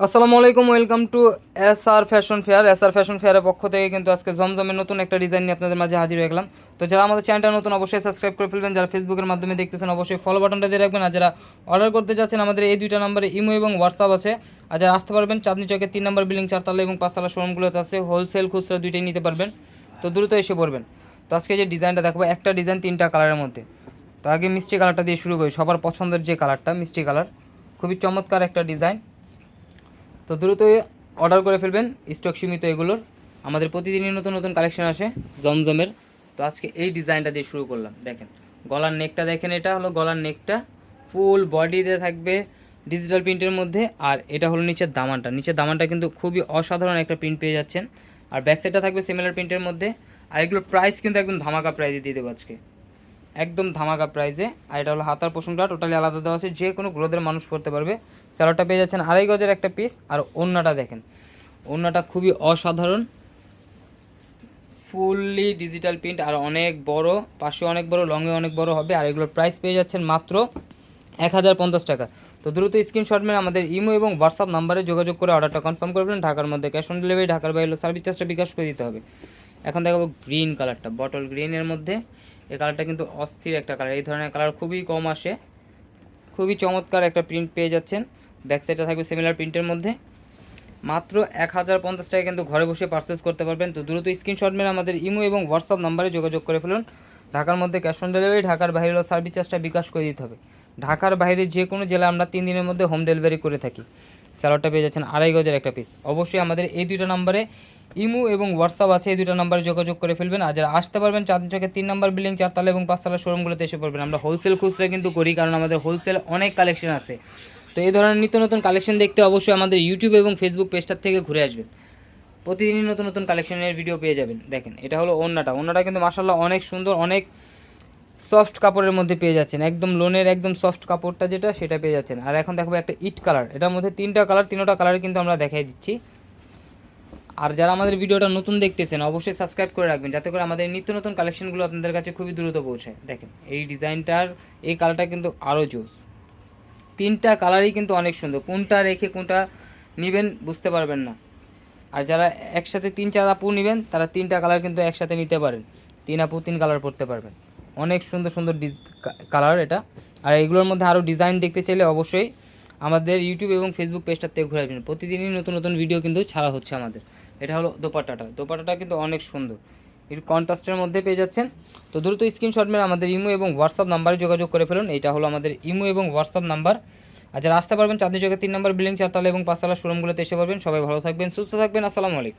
আসসালামু আলাইকুম, welcome to S R fashion fair. S R fashion ফেয়ারের পক্ষ থেকে কিন্তু আজকে জমজমের নতুন একটা ডিজাইন নিয়ে আপনাদের মাঝে হাজির হয়ে গেলাম। তো যারা আমাদের চ্যানেলটা নতুন, অবশ্যই সাবস্ক্রাইব করে ফেলবেন। যারা ফেসবুকের মাধ্যমে দেখতেছেন, অবশ্যই ফলো বাটনটা দিয়ে রাখবেন। আর যারা অর্ডার করতে চাচ্ছেন আমাদের এই দুইটা নম্বরে ইমো এবং হোয়াটসঅ্যাপ আছে। আর যারা আসতে পারবেন, চাঁদনি চকের তিন নম্বর বিল্ডিং, চারতলা এবং পাঁচতলা শোরুমগুলোতে আছে। হোলসেল খুচরা দুইটাই নিতে পারবেন। তো দ্রুত এসে পড়বেন। তো আজকে যে ডিজাইনটা দেখব, একটা ডিজাইন তিনটা কালারের মধ্যে। তো আগে মিষ্টি কালারটা দিয়ে শুরু করি। সবার পছন্দের যে কালারটা মিষ্টি কালার খুবই চমৎকার একটা ডিজাইন তো দ্রুত অর্ডার করে ফেলবেন স্টক সীমিত এগুলোর। আমাদের প্রতিদিনই নতুন নতুন কালেকশন আসে, জমজমের। তো আজকে এই ডিজাইনটা দিয়ে শুরু করলাম, দেখেন। গলার নেকটা দেখেন, এটা হলো গলার নেকটা ফুল বডিতে থাকবে ডিজিটাল প্রিন্টের মধ্যে, আর এটা হলো নিচের দামানটা। নিচের দামানটা কিন্তু খুবই অসাধারণ একটা প্রিন্ট পেয়ে যাচ্ছেন। আর ব্যাক থাকবে সিমিলার প্রিন্টের মধ্যে। আর এগুলোর প্রাইস কিন্তু একদম ধামাকা প্রাইজে দিয়ে দেবো আজকে। একদম ধামাকা প্রাইজে আর এটা হলো হাতার পোষণটা টোটালি আলাদা দেওয়া আছে। যে কোনো গ্রোদের মানুষ পড়তে পারবে। স্যালোডটা পেয়ে যাচ্ছেন আড়াই গজের একটা পিস আর ওড়নাটা দেখেন। ওড়নাটা খুবই অসাধারণ। ফুললি ডিজিটাল প্রিন্ট আর অনেক বড় পাশে অনেক বড় লংয়ে অনেক বড় হবে। আর এগুলোর প্রাইস পেয়ে যাচ্ছেন মাত্র এক হাজার পঞ্চাশ টাকা। তো দ্রুত স্ক্রিনশট মেরে আমাদের ইমো এবং হোয়াটসঅ্যাপ নাম্বারে যোগাযোগ করে অর্ডারটা কনফার্ম করবেন ঢাকার মধ্যে ক্যাশ অন ডেলিভারি ঢাকার বাইরে সার্ভিস চার্জটা বিকাশ করে দিতে হবে। এখন দেখাবো গ্রিন কালারটা বটল গ্রিনের মধ্যে। এই কালারটা কিন্তু অস্থির একটা কালার এই ধরনের কালার খুবই কম আসে। খুবই চমৎকার একটা প্রিন্ট পেয়ে যাচ্ছেন। ব্যাক সাইডটা থাকবে সিমিলার প্রিন্টের মধ্যে। মাত্র এক হাজার পঞ্চাশ টাকা কিন্তু ঘরে বসে পারচেস করতে পারবেন। তো দ্রুত স্ক্রিনশট মেরে আমাদের ইমো এবং হোয়াটসঅ্যাপ নাম্বারে যোগাযোগ করে ফেলুন। ঢাকার মধ্যে ক্যাশ অন ডেলিভারি ঢাকার বাইরে সার্ভিস চার্জটা বিকাশ করে দিতে হবে। ঢাকার বাইরে যে কোনো জেলা আমরা তিন দিনের মধ্যে হোম ডেলিভারি করে থাকি। স্যালাডটা পেয়ে যাচ্ছেন আড়াই গজের একটা পিস অবশ্যই আমাদের এই দুইটা নাম্বারে ইমো এবং হোয়াটসঅ্যাপ আছে, এই দুটো নাম্বারে যোগাযোগ করে ফেলবেন। আর যারা আসতে পারবেন চাঁদনি চকের তিন নাম্বার বিল্ডিং, চারতলা এবং পাঁচতলা শোরুমগুলোতে এসে পড়বেন। আমরা হোলসেল খুচরা কিন্তু করি, কারণ আমাদের হোলসেল অনেক কালেকশন আছে। তো এই ধরনের নিত্য নতুন কালেকশন দেখতে অবশ্যই আমাদের ইউটিউব এবং ফেসবুক পেজটার থেকে ঘুরে আসবেন। প্রতিদিনই নতুন নতুন কালেকশনের ভিডিও পেয়ে যাবেন। দেখেন, এটা হলো ওন্নাটা ওন্নাটা কিন্তু মাসাল্লাহ অনেক সুন্দর, অনেক সফট কাপড়ের মধ্যে পেয়ে যাচ্ছেন। একদম লোনের একদম সফট কাপড়টা যেটা, সেটা পেয়ে যাচ্ছেন। আর এখন দেখব একটা ইট কালার এটার মধ্যে তিনটা কালার তিনটা কালার কিন্তু আমরা দেখাই দিচ্ছি। আর যারা আমাদের ভিডিওটা নতুন দেখতেছেন, অবশ্যই সাবস্ক্রাইব করে রাখবেন, যাতে করে আমাদের নিত্য নতুন কালেকশনগুলো আপনাদের কাছে খুবই দ্রুত পৌঁছায় দেখেন, এই ডিজাইনটার, এই কালারটা কিন্তু আরও জোস। তিনটা কালারই কিন্তু অনেক সুন্দর। কোনটা রেখে কোনটা নেবেন বুঝতে পারবেন না। আর যারা একসাথে তিন, চার আপু নেবেন, তারা তিনটা কালার কিন্তু একসাথে নিতে পারেন। তিন আপু, তিন কালার পরতে পারবেন। অনেক সুন্দর সুন্দর কালার এটা। আর এগুলোর মধ্যে আরও ডিজাইন দেখতে চাইলে অবশ্যই আমাদের ইউটিউব এবং ফেসবুক পেজটার থেকে ঘুরে আসবেন। প্রতিদিনই নতুন নতুন ভিডিও কিন্তু ছাড়া হচ্ছে আমাদের। এটা হলো দোপাট্টাটা। দোপাট্টাটা কিন্তু অনেক সুন্দর। এর কন্ট্রাস্টের মধ্যে পেয়ে যাচ্ছেন। তো দ্রুত স্ক্রিনশট মেরে আমাদের ইমো এবং হোয়াটসঅ্যাপ নাম্বারে যোগাযোগ করে ফেলুন। এটা হলো আমাদের ইমো এবং হোয়াটসঅ্যাপ নাম্বার আচ্ছা আসতে পারবেন চাঁদনি জায়গায় তিন নম্বর বিল্ডিং চারতলা এবং পাঁচতলা শোরুমগুলোতে এসে পারবেন সবাই ভালো থাকবেন, সুস্থ থাকবেন। আসসালামু আলাইকুম।